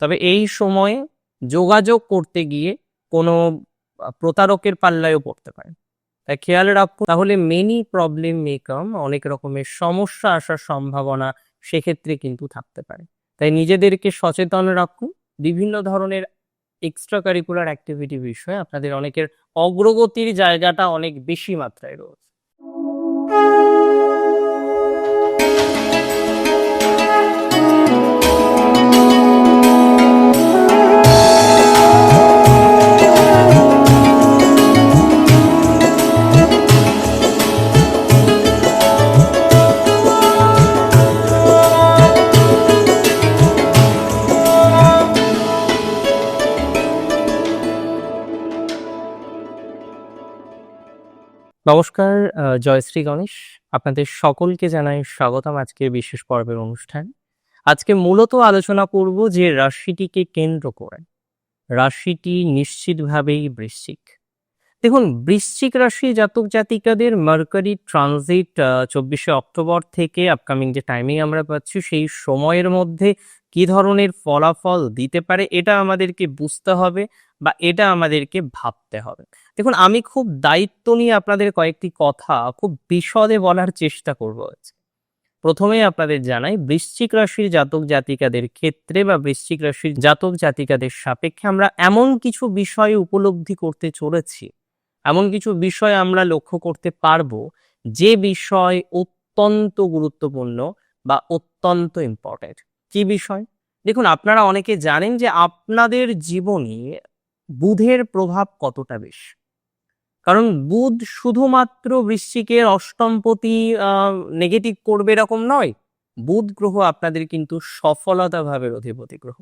তবে এই সময়ে যোগাযোগ করতে গিয়ে কোনো প্রতারকের পাল্লায়ও পড়তে পারে। তাই খেয়াল রাখুন, তাহলে মেনি প্রবলেম মেকাম অনেক রকমের সমস্যা আসার সম্ভাবনা সেক্ষেত্রে কিন্তু থাকতে পারে। তাই নিজেদেরকে সচেতন রাখুন। বিভিন্ন ধরনের এক্সট্রা কারিকুলার অ্যাক্টিভিটি বিষয়ে আপনাদের অনেকের অগ্রগতির জায়গাটা অনেক বেশি মাত্রায় রয়েছে। নমস্কার জয়শ্রী গণেশ। আপনাদের সকলকে জানাই স্বাগতম আজকের বিশেষ পর্বের অনুষ্ঠান। আজকে মূলত আলোচনা করব যে রাশিটিকে কেন্দ্র করে। রাশিটি নিশ্চিতভাবেই বৃশ্চিক। দেখুন, বৃশ্চিক রাশি জাতক জাতিকাদের মার্কারি ট্রানজিট চব্বিশে অক্টোবর থেকে আপকামিং যে টাইমিং আমরা পাচ্ছি, সেই সময়ের মধ্যে কি ধরনের ফলাফল দিতে পারে, এটা আমাদেরকে বুঝতে হবে বা এটা আমাদেরকে ভাবতে হবে। দেখুন, আমি খুব দায়িত্ব নিয়ে আপনাদের কয়েকটি কথা খুব বিশদে বলার চেষ্টা করব আজকে। প্রথমেই আপনাদের জানাই, বৃশ্চিক রাশির জাতক জাতিকাদের ক্ষেত্রে বা বৃশ্চিক রাশির জাতক জাতিকাদের সাপেক্ষে আমরা এমন কিছু বিষয় উপলব্ধি করতে চলেছি, এমন কিছু বিষয় আমরা লক্ষ্য করতে পারব, যে বিষয় অত্যন্ত গুরুত্বপূর্ণ বা অত্যন্ত ইম্পর্টেন্ট কি বিষয়? দেখুন, আপনারা অনেকে জানেন যে আপনাদের জীবনে বুধের প্রভাব কতটা বেশি। কারণ বুধ শুধুমাত্র বৃশ্চিকের অষ্টমপতি নেগেটিভ করবে এরকম নয়। বুধ গ্রহ আপনাদের কিন্তু সফলতা ভাবের অধিপতি গ্রহ।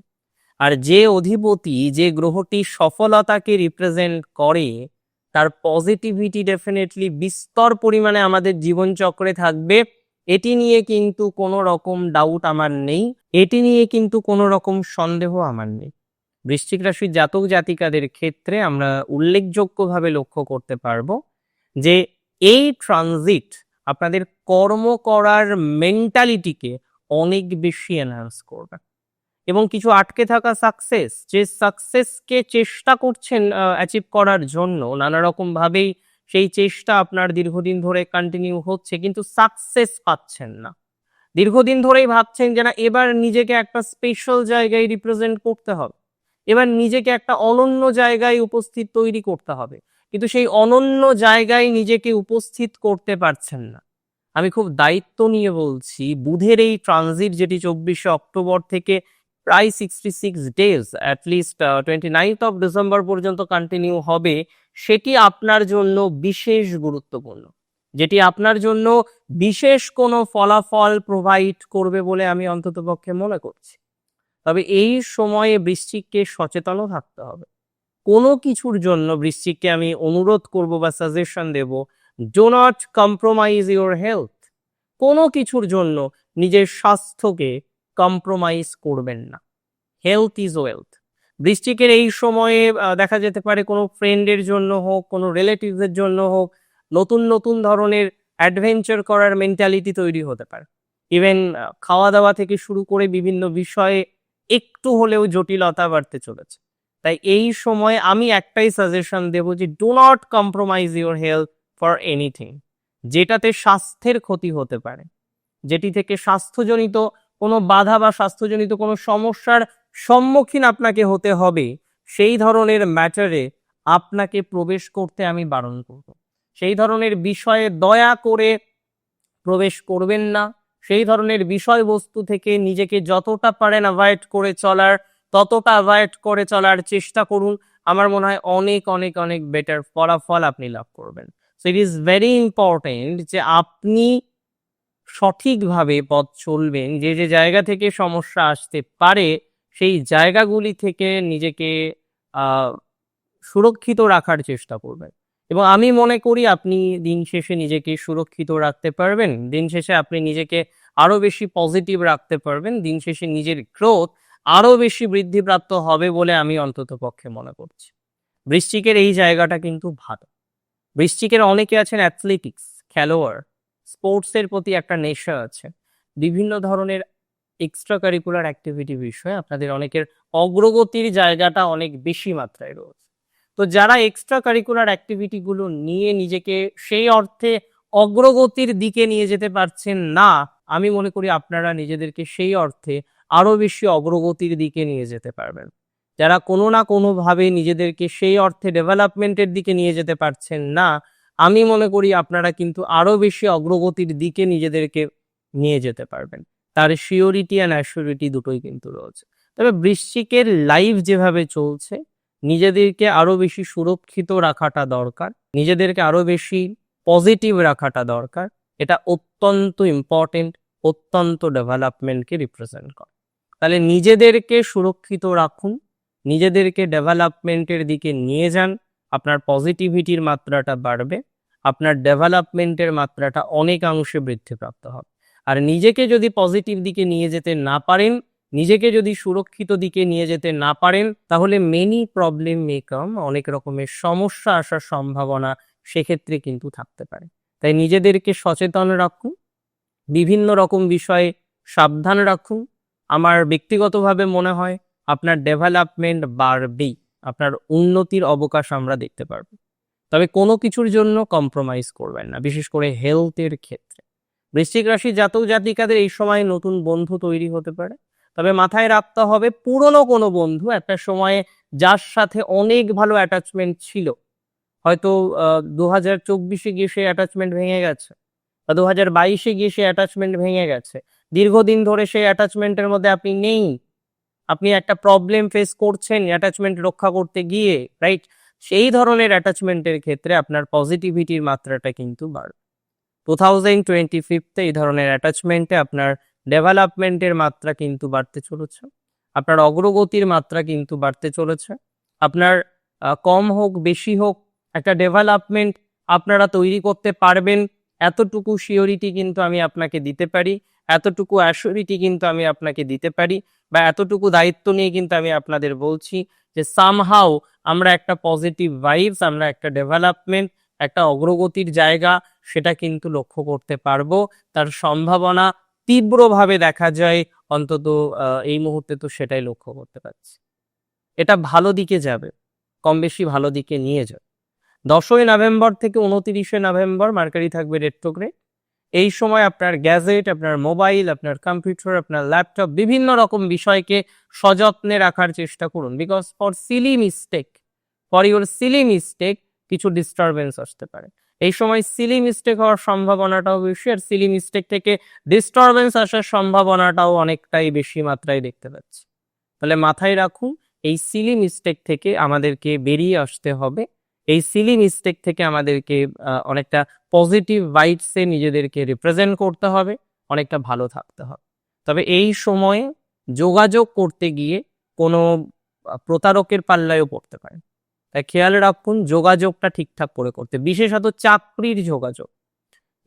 আর যে অধিপতি যে গ্রহটি সফলতাকে রিপ্রেজেন্ট করে, তার পজিটিভিটি ডেফিনেটলি বিস্তর পরিমাণে আমাদের জীবনচক্রে থাকবে। এটি নিয়ে কিন্তু কোনো রকম ডাউট আমার নেই। এটি নিয়ে কিন্তু কোনো রকম সন্দেহ আমার নেই। বৃশ্চিক রাশির জাতক জাতিকাদের ক্ষেত্রে আমরা উল্লেখযোগ্যভাবে লক্ষ্য করতে পারব যে এই ট্রানজিট আপনাদের কর্ম করার মেন্টালিটিকে অনেক বেশি এনহান্স করবে। এবং কিছু আটকে থাকা সাকসেস যে সাকসেসকে চেষ্টা করছেন অ্যাচিভ করার জন্য নানা রকম ভাবেই সেই চেষ্টা আপনার দীর্ঘদিন ধরে কন্টিনিউ হচ্ছে, কিন্তু সাকসেস পাচ্ছেন না। দীর্ঘদিন ধরেই ভাবছেন যে না, এবার নিজেকে একটা স্পেশাল জায়গায় রিপ্রেজেন্ট করতে হবে। এবার নিজেকে একটা অনন্য জায়গায় উপস্থিত তৈরি করতে হবে। কিন্তু সেই অনন্য জায়গায় নিজেকে উপস্থিত করতে পারছেন না। আমি খুব দায়িত্ব নিয়ে বলছি, বুধের এই ট্রানজিট যেটি চব্বিশে অক্টোবর থেকে প্রায় sixty six days at least twenty ninth of December পর্যন্ত কন্টিনিউ হবে, সেটি আপনার জন্য বিশেষ গুরুত্বপূর্ণ। যেটি আপনার জন্য বিশেষ কোনো ফলাফল প্রোভাইড করবে বলে আমি অন্ততপক্ষে মনে করছি। তবে এই সময়ে বৃশ্চিককে সচেতনও থাকতে হবে। কোনো কিছুর জন্য বৃশ্চিককে আমি অনুরোধ করব বা suggestion Dev do not compromise your health কোনো কিছুর জন্য নিজের স্বাস্থ্যকে কম্প্রোমাইজ করবেন না। হেলথ ইজ ওয়েলথ বৃশ্চিকের এই সময়ে দেখা যেতে পারে কোনো ফ্রেন্ডের জন্য হোক, কোনো রিলেটিভসের জন্য হোক, নতুন নতুন ধরনের অ্যাডভেঞ্চার করার মেন্টালিটি তৈরি হতে পারে। ইভেন খাওয়া দাওয়া থেকে শুরু করে বিভিন্ন বিষয়ে একটু হলেও জটিলতা বাড়তে চলেছে। তাই এই সময় আমি একটাই সাজেশন দেব যে do not compromise your health for anything যেটাতে স্বাস্থ্যের ক্ষতি হতে পারে, যেটি থেকে স্বাস্থ্যজনিত কোনো বাধা বা স্বাস্থ্যজনিত কোনো সমস্যার সম্মুখীন আপনাকে হতে হবে, সেই ধরনের ম্যাটারে আপনাকে প্রবেশ করতে আমি বারণ করব। সেই ধরনের বিষয়ে দয়া করে প্রবেশ করবেন না। সেই ধরনের বিষয়বস্তু থেকে নিজেকে যতটা পারেন অ্যাভয়েড করে চলার, ততটা অ্যাভয়েড করে চলার চেষ্টা করুন। আমার মনে হয় অনেক অনেক অনেক বেটার ফলাফল আপনি লাভ করবেন। So it is very important যে আপনি সঠিকভাবে পথ চলবেন। যে যে জায়গা থেকে সমস্যা আসতে পারে, সেই জায়গাগুলি থেকে নিজেকে সুরক্ষিত রাখার চেষ্টা করবেন। এবং আমি মনে করি আপনি দিন শেষে নিজেকে সুরক্ষিত রাখতে পারবেন। দিন শেষে আপনি নিজেকে আরও বেশি পজিটিভ রাখতে পারবেন। দিন শেষে নিজের গ্রোথ আরও বেশি বৃদ্ধিপ্রাপ্ত হবে বলে আমি অন্তত পক্ষে মনে করছি। বৃশ্চিকের এই জায়গাটা কিন্তু ভালো। বৃশ্চিকের অনেকে আছেন অ্যাথলেটিক্স খেলোয়াড় স্পোর্টসের প্রতি একটা নেশা আছে। বিভিন্ন ধরনের এক্সট্রা কারিকুলার অ্যাক্টিভিটি বিষয়ে আপনাদের অনেকের অগ্রগতির জায়গাটা অনেক বেশি মাত্রায় রয়েছে। তো যারা এক্সট্রা কারিকুলার অ্যাক্টিভিটিগুলো নিয়ে নিজেকে সেই অর্থে অগ্রগতির দিকে নিয়ে যেতে পারছেন না, আমি মনে করি আপনারা নিজেদেরকে সেই অর্থে আরও বেশি অগ্রগতির দিকে নিয়ে যেতে পারবেন। যারা কোনো না কোনোভাবে নিজেদেরকে সেই অর্থে ডেভেলপমেন্টের দিকে নিয়ে যেতে পারছেন না, আমি মনে করি আপনারা কিন্তু আরও বেশি অগ্রগতির দিকে নিজেদেরকে নিয়ে যেতে পারবেন। তার শিওরিটি অ্যান্ড অ্যাসিওরিটি দুটোই কিন্তু রয়েছে। তবে বৃশ্চিকের লাইফ যেভাবে চলছে নিজেদেরকে আরও বেশি সুরক্ষিত রাখাটা দরকার, নিজেদেরকে আরও বেশি পজিটিভ রাখাটা দরকার। এটা অত্যন্ত ইম্পর্টেন্ট অত্যন্ত ডেভেলপমেন্টকে রিপ্রেজেন্ট করে। তাহলে নিজেদেরকে সুরক্ষিত রাখুন, নিজেদেরকে ডেভেলপমেন্টের দিকে নিয়ে যান, আপনার পজিটিভিটির মাত্রাটা বাড়বে, আপনার ডেভেলপমেন্টের মাত্রাটা অনেকাংশে বৃদ্ধিপ্রাপ্ত হবে। আর নিজেকে যদি পজিটিভ দিকে নিয়ে যেতে না পারেন নিজেকে যদি সুরক্ষিত দিকে নিয়ে যেতে না পারেন, তাহলে মেনি প্রবলেম মেকাম অনেক রকমের সমস্যা আসার সম্ভাবনা সেক্ষেত্রে কিন্তু থাকতে পারে। তাই নিজেদেরকে সচেতন রাখুন, বিভিন্ন রকম বিষয়ে সাবধান রাখুন। আমার ব্যক্তিগতভাবে মনে হয় আপনার ডেভেলপমেন্ট বাড়বেই, আপনার উন্নতির অবকাশ আমরা দেখতে পারব। তবে কোনো কিছুর জন্য কম্প্রোমাইজ করবেন না, বিশেষ করে হেলথের ক্ষেত্রে। বৃশ্চিক রাশি জাতক জাতিকাদের এই সময় নতুন বন্ধু তৈরি হতে পারে। তবে মাথায় রাখতে হবে, পুরনো কোনো বন্ধু একটা সময়ে যার সাথে অনেক ভালো অ্যাটাচমেন্ট ছিল। হয়তো দু হাজার চব্বিশে গিয়ে সে অ্যাটাচমেন্ট ভেঙে গেছে বা দু হাজার বাইশে গিয়ে সে অ্যাটাচমেন্ট ভেঙে গেছে। দীর্ঘদিন ধরে সেই অ্যাটাচমেন্টের মধ্যে আপনি নেই। আপনি একটা প্রবলেম ফেস করছেন অ্যাটাচমেন্ট রক্ষা করতে গিয়ে রাইট সেই ধরনের অ্যাটাচমেন্টের ক্ষেত্রে আপনার পজিটিভিটির মাত্রাটা কিন্তু বাড়বে। টু থাউজেন্ড টোয়েন্টি ফিফতে এই ধরনের অ্যাটাচমেন্টে আপনার ডেভেলপমেন্টের মাত্রা কিন্তু বাড়তে চলেছে। আপনার অগ্রগতির মাত্রা কিন্তু বাড়তে চলেছে। আপনার কম হোক, বেশি হোক, একটা ডেভেলপমেন্ট আপনারা তৈরি করতে পারবেন, এতটুকু শিওরিটি কিন্তু আমি আপনাকে দিতে পারি, এতটুকু অ্যাসিওরিটি কিন্তু আমি আপনাকে দিতে পারি বা এতটুকু দায়িত্ব নিয়ে কিন্তু আমি আপনাদের বলছি যে সামহাও আমরা একটা পজিটিভ ভাইবস আমরা একটা ডেভেলপমেন্ট, একটা অগ্রগতির জায়গা, সেটা কিন্তু লক্ষ্য করতে পারব। তার সম্ভাবনা তীব্রভাবে দেখা যায়, অন্তত এই মুহূর্তে তো সেটাই লক্ষ্য করতে পারছি। এটা ভালো দিকে যাবে কম বেশি ভালো দিকে নিয়ে যাবে। দশই নভেম্বর থেকে উনতিরিশে নভেম্বর মার্কারি থাকবে রেট্রোগ্রেড এই সময় আপনার গ্যাজেট আপনার মোবাইল আপনার কম্পিউটার আপনার ল্যাপটপ বিভিন্ন রকম বিষয়কে সযত্নে রাখার চেষ্টা করুন। Because for silly mistake for your silly mistake কিছু ডিস্টারবেন্স আসতে পারে। এই সময় সিলি মিস্টেক হওয়ার সম্ভাবনাটাও বেশি আর সিলি মিস্টেক থেকে ডিস্টারবেন্স আসার সম্ভাবনাটাও অনেকটাই বেশি মাত্রায় দেখতে পাচ্ছি। তাহলে মাথায় রাখুন, এই সিলি মিস্টেক থেকে আমাদেরকে বেরিয়ে আসতে হবে। এই সিলি মিস্টেক থেকে আমাদেরকে অনেকটা পজিটিভ ভাইবসে নিজেদেরকে রিপ্রেজেন্ট করতে হবে, অনেকটা ভালো থাকতে হবে। তবে এই সময়ে যোগাযোগ করতে গিয়ে কোনো প্রতারকের পাল্লায়ও পড়তে পারে তাই খেয়াল রাখুন যোগাযোগটা ঠিকঠাক করে করতে। বিশেষত চাকরির যোগাযোগ।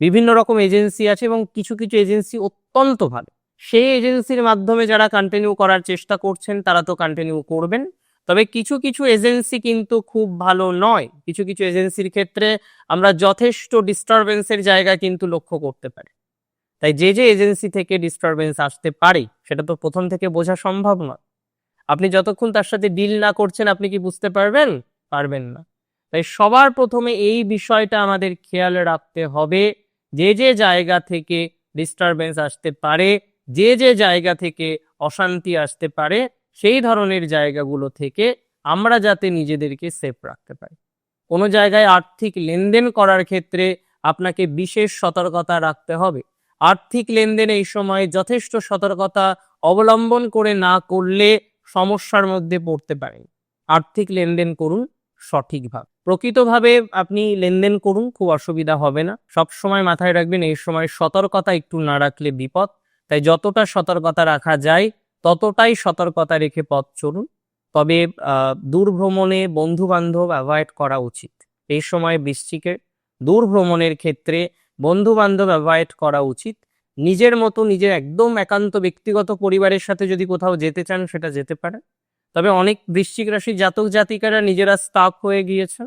বিভিন্ন রকম এজেন্সি আছে এবং কিছু কিছু এজেন্সি অত্যন্ত ভালো। সেই এজেন্সির মাধ্যমে যারা কন্টিনিউ করার চেষ্টা করছেন, তারা তো কন্টিনিউ করবেন। তবে কিছু কিছু এজেন্সি কিন্তু খুব ভালো নয়। কিছু কিছু এজেন্সির ক্ষেত্রে আমরা যথেষ্ট ডিস্টারবেন্সের জায়গা কিন্তু লক্ষ্য করতে পারি। তাই যে যে এজেন্সি থেকে ডিস্টারবেন্স আসতে পারে, সেটা তো প্রথম থেকে বোঝা সম্ভব নয়। আপনি যতক্ষণ তার সাথে ডিল না করছেন, আপনি কি বুঝতে পারবেন? পারবেন না। তাই সবার প্রথমে এই বিষয়টা আমাদের খেয়াল রাখতে হবে, যে যে জায়গা থেকে ডিস্টারবেন্স আসতে পারে, যে যে জায়গা থেকে অশান্তি আসতে পারে, সেই ধরনের জায়গাগুলো থেকে আমরা যাতে নিজেদেরকে সেফ রাখতে পারি। কোনো জায়গায় আর্থিক লেনদেন করার ক্ষেত্রে আপনাকে বিশেষ সতর্কতা রাখতে হবে। আর্থিক লেনদেন এই সময় যথেষ্ট সতর্কতা অবলম্বন করে না করলে সমস্যার মধ্যে পড়তে পারেন। আর্থিক লেনদেন করুন সঠিকভাবে। প্রকৃতভাবে আপনি লেনদেন করুন, খুব অসুবিধা হবে না। সব সময় মাথায় রাখবেন, এই সময় সতর্কতা একটু না রাখলে বিপদ। তাই যতটা সতর্কতা রাখা যায়, ততটাই সতর্কতা রেখে পথ চলুন। তবে দূর ভ্রমণে বন্ধু বান্ধব অ্যাভয়েড করা উচিত। এই সময় বৃশ্চিকের দূর ভ্রমণের ক্ষেত্রে বন্ধু বান্ধব অ্যাভয়েড করা উচিত। নিজের মতো নিজের একদম একান্ত ব্যক্তিগত পরিবারের সাথে যদি কোথাও যেতে চান, সেটা যেতে পারেন। তবে অনেক বৃশ্চিক রাশি জাতক জাতিকারা নিজেরা স্টাক হয়ে গিয়েছেন।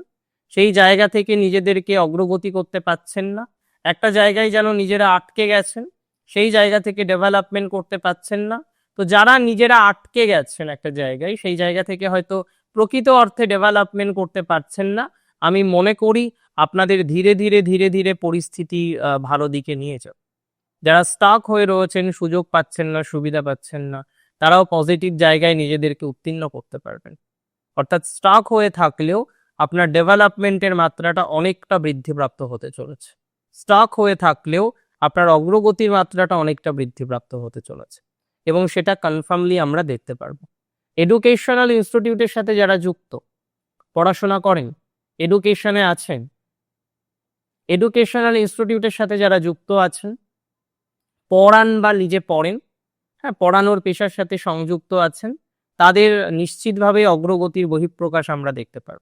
সেই জায়গা থেকে নিজেদেরকে অগ্রগতি করতে পারছেন না। একটা জায়গায় যেন নিজেরা আটকে গেছেন, সেই জায়গা থেকে ডেভেলপমেন্ট করতে পারছেন না। তো যারা নিজেরা আটকে গেছেন একটা জায়গায়, সেই জায়গা থেকে হয়তো প্রকৃত অর্থে ডেভেলপমেন্ট করতে পারছেন না। আমি মনে করি আপনাদের ধীরে ধীরে ধীরে ধীরে পরিস্থিতি ভালো দিকে নিয়ে যাবে যারা স্টাক হয়ে রয়েছেন, সুযোগ পাচ্ছেন না, সুবিধা পাচ্ছেন না তারাও পজিটিভ জায়গায় নিজেদেরকে উত্তীর্ণ করতে পারবেন। অর্থাৎ স্টক হয়ে থাকলেও আপনার ডেভেলপমেন্টের মাত্রাটা অনেকটা বৃদ্ধিপ্রাপ্ত হতে চলেছে। স্টক হয়ে থাকলেও আপনার অগ্রগতির মাত্রাটা অনেকটা বৃদ্ধিপ্রাপ্ত হতে চলেছে এবং সেটা কনফার্মলি আমরা দেখতে পারব। এডুকেশনাল ইনস্টিটিউটের সাথে যারা যুক্ত, পড়াশোনা করেন এডুকেশনে আছেন এডুকেশনাল ইনস্টিটিউটের সাথে যারা যুক্ত আছেন, পড়ান বা নিজে পড়েন হ্যাঁ পড়ানোর পেশার সাথে সংযুক্ত আছেন। তাদের নিশ্চিতভাবে অগ্রগতির বহিঃপ্রকাশ আমরা দেখতে পারব।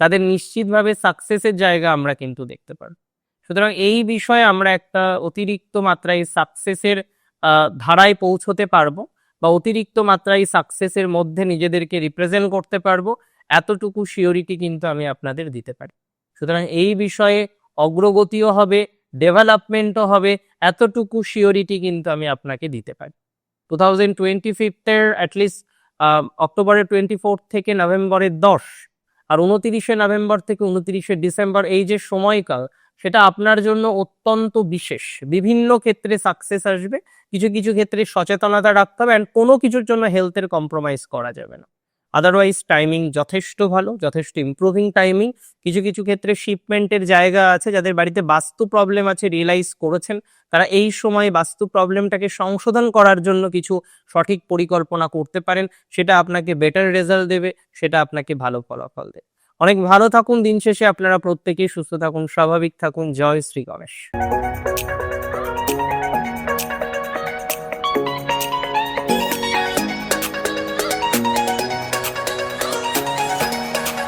তাদের নিশ্চিতভাবে সাকসেসের জায়গা আমরা কিন্তু দেখতে পারব। সুতরাং এই বিষয়ে আমরা একটা অতিরিক্ত মাত্রায় সাকসেসের ধারায় পৌঁছতে পারব বা অতিরিক্ত মাত্রায় সাকসেসের মধ্যে নিজেদেরকে রিপ্রেজেন্ট করতে পারব। এতটুকু শিওরিটি কিন্তু আমি আপনাদের দিতে পারি। সুতরাং এই বিষয়ে অগ্রগতিও হবে ডেভেলপমেন্টও হবে, এতটুকু শিওরিটি কিন্তু আমি আপনাকে দিতে পারি। টু থাউজেন্ড টোয়েন্টি ফিফথের অক্টোবরের টোয়েন্টি ফোর্থ থেকে নভেম্বরের দশ আর উনতিরিশে নভেম্বর থেকে উনতিরিশে ডিসেম্বর এই যে সময়কাল, সেটা আপনার জন্য অত্যন্ত বিশেষ। বিভিন্ন ক্ষেত্রে সাকসেস আসবে, কিছু কিছু ক্ষেত্রে সচেতনতা রাখতে হবে অ্যান্ড কোনো কিছুর জন্য হেলথের কম্প্রোমাইজ করা যাবে না। আদারওয়াইজ টাইমিং যথেষ্ট ভালো, যথেষ্ট ইমপ্রুভিং টাইমিং কিছু কিছু ক্ষেত্রে শিপমেন্টের জায়গা আছে যাদের বাড়িতে বাস্তু প্রবলেম আছে রিয়েলাইজ করেছেন। তারা এই সময় বাস্তু প্রবলেমটাকে সংশোধন করার জন্য কিছু সঠিক পরিকল্পনা করতে পারেন। সেটা আপনাকে বেটার রেজাল্ট দেবে, সেটা আপনাকে ভালো ফলাফল দেবে। অনেক ভালো থাকুন, দিন শেষে আপনারা প্রত্যেকেই সুস্থ থাকুন, স্বাভাবিক থাকুন। জয় শ্রী গণেশ।